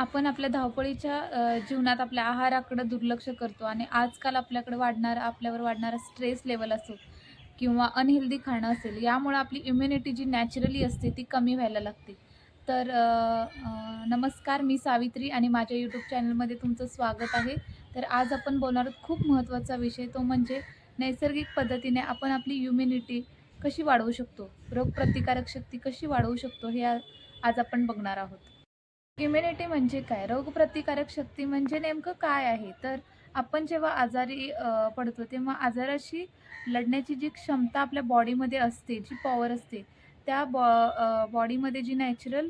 आपण आपल्या धावपळीच्या जीवनात आपल्या आहाराकडे दुर्लक्ष करतो आणि आजकाल आपल्याकडे वाढणारा आपल्यावर वाढणारा स्ट्रेस लेवल असो किंवा अनहेल्दी खाणं असेल यामुळे आपली इम्युनिटी जी नॅचरली असते ती कमी व्हायला लागते. तर नमस्कार मी सावित्री आणि माझ्या यूट्यूब चॅनलमध्ये तुमचं स्वागत आहे. तर आज आपण बोलणार आहोत खूप महत्त्वाचा विषय तो म्हणजे नैसर्गिक पद्धतीने आपण आपली इम्युनिटी कशी वाढवू शकतो? रोगप्रतिकारक शक्ती कशी वाढवू शकतो? हे आज आपण बघणार आहोत. इम्युनिटी म्हणजे काय? रोगप्रतिकारक शक्ती म्हणजे नेमकं काय आहे? तर आपण जेव्हा आजारी पडतो तेव्हा आजाराशी लढण्याची जी क्षमता आपल्या बॉडीमध्ये असते जी पॉवर असते त्या बॉ बॉडीमध्ये जी नॅचरल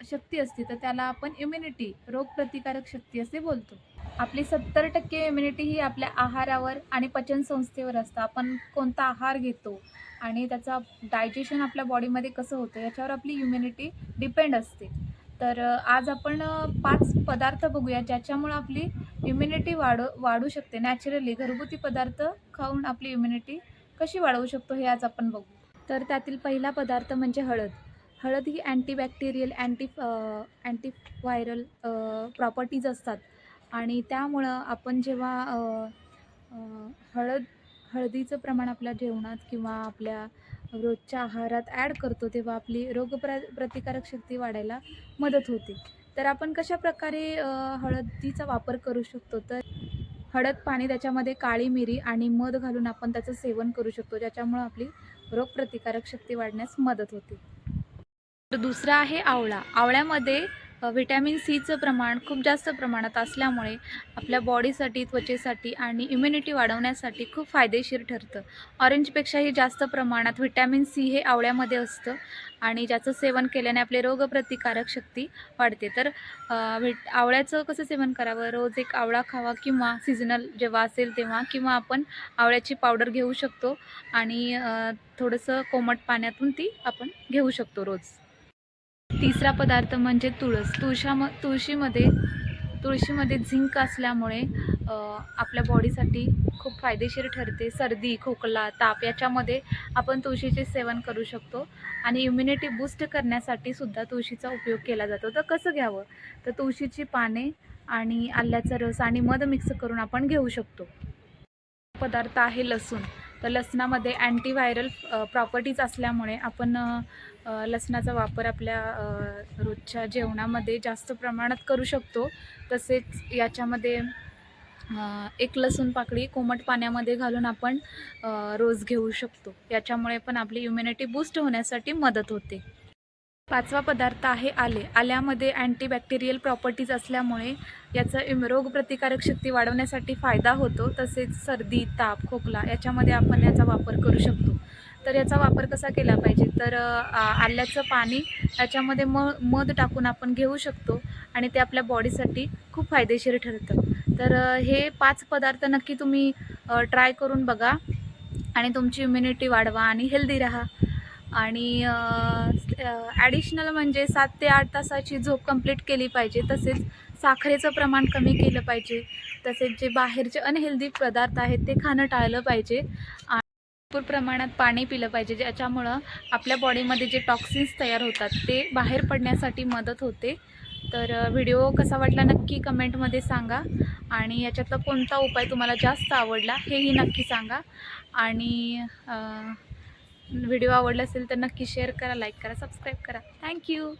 शक्ती असते तर त्याला आपण इम्युनिटी रोगप्रतिकारक शक्ती असे बोलतो. आपली सत्तर टक्के इम्युनिटी ही आपल्या आहारावर आणि पचनसंस्थेवर असतं. आपण कोणता आहार घेतो आणि त्याचा डायजेशन आपल्या बॉडीमध्ये कसं होतं याच्यावर आपली इम्युनिटी डिपेंड असते. तर आज आपण पाच पदार्थ बघूया ज्याच्यामुळं आपली इम्युनिटी वाढ वाढू शकते. नॅचरली घरगुती पदार्थ खाऊन आपली इम्युनिटी कशी वाढवू शकतो हे आज आपण बघू. तर त्यातील पहिला पदार्थ म्हणजे हळद. हळद ही अँटीबॅक्टेरियल अँटी अँटीव्हायरल प्रॉपर्टीज असतात. आणि त्यामुळं आपण जेव्हा हळद हळदीचं प्रमाण आपल्या जेवणात किंवा आपल्या रोजच्या आहारात ॲड करतो तेव्हा आपली रोगप्र प्रतिकारक शक्ती वाढायला मदत होते. तर आपण कशा प्रकारे हळदीचा वापर करू शकतो? तर हळद पाणी त्याच्यामध्ये काळी मिरी आणि मध घालून आपण त्याचं सेवन करू शकतो ज्याच्यामुळं आपली रोगप्रतिकारक शक्ती वाढण्यास मदत होते. तर दुसरा आहे आवळा. आवळ्यामध्ये व्हिटॅमिन सीचं प्रमाण खूप जास्त प्रमाणात असल्यामुळे आपल्या बॉडीसाठी त्वचेसाठी आणि इम्युनिटी वाढवण्यासाठी खूप फायदेशीर ठरतं. ऑरेंजपेक्षाही जास्त प्रमाणात व्हिटॅमिन सी हे आवळ्यामध्ये असतं आणि ज्याचं सेवन केल्याने आपले रोगप्रतिकारक शक्ती वाढते. तर व्हिट आवळ्याचं कसं सेवन करावं? रोज एक आवळा खावा किंवा सीझनल जेव्हा असेल तेव्हा किंवा आपण आवळ्याची पावडर घेऊ शकतो आणि थोडंसं कोमट पाण्यातून ती आपण घेऊ शकतो रोज. तिसरा पदार्थ म्हणजे तुळस. तुळशाम तुळशीमध्ये तुळशीमध्ये झिंक असल्यामुळे आपल्या बॉडीसाठी खूप फायदेशीर ठरते. सर्दी खोकला ताप याच्यामध्ये आपण तुळशीचे सेवन करू शकतो आणि इम्युनिटी बूस्ट करण्यासाठी सुद्धा तुळशीचा उपयोग केला जातो. तर कसं घ्यावं? तर तुळशीची पाने आणि आल्याचा रस आणि मध मिक्स करून आपण घेऊ शकतो. पदार्थ आहे लसूण. तर लसणामध्ये अँटीव्हायरल प्रॉपर्टीज असल्यामुळे आपण लसणाचा वापर आपल्या रोजच्या जेवणामध्ये जास्त प्रमाणात करू शकतो. तसेच याच्यामध्ये एक लसूण पाकळी कोमट पाण्यामध्ये घालून आपण रोज घेऊ शकतो. याच्यामुळे पण आपली इम्युनिटी बूस्ट होण्यासाठी मदत होते. पाचवा पदार्थ आहे आले. आल्यामध्ये अँटीबॅक्टेरियल प्रॉपर्टीज असल्यामुळे याचा इम रोगप्रतिकारक शक्ती वाढवण्यासाठी फायदा होतो तसेच सर्दी ताप खोकला याच्यामध्ये आपण याचा वापर करू शकतो. तर याचा वापर कसा केला पाहिजे? तर आल्याचं पाणी याच्यामध्ये म मध टाकून आपण घेऊ शकतो आणि ते आपल्या बॉडीसाठी खूप फायदेशीर ठरतं. तर हे पाच पदार्थ नक्की तुम्ही ट्राय करून बघा आणि तुमची इम्युनिटी वाढवा आणि हेल्दी राहा. आणि ॲडिशनल म्हणजे सात ते आठ तासाची झोप कंप्लीट केली पाहिजे. तसेच साखरेचं प्रमाण कमी केलं पाहिजे. तसेच जे बाहेरचे अनहेल्दी पदार्थ आहेत ते खाणं टाळलं पाहिजे. आणि भरपूर प्रमाणात पाणी पिलं पाहिजे ज्याच्यामुळं आपल्या बॉडीमध्ये जे टॉक्सिन्स तयार होतात ते बाहेर पडण्यासाठी मदत होते. तर व्हिडिओ कसा वाटला नक्की कमेंटमध्ये सांगा. आणि याच्यातला कोणता उपाय तुम्हाला जास्त आवडला हेही नक्की सांगा. आणि व्हिडिओ आवडला असेल तर नक्की शेअर करा लाईक करा सबस्क्राईब करा. थँक्यू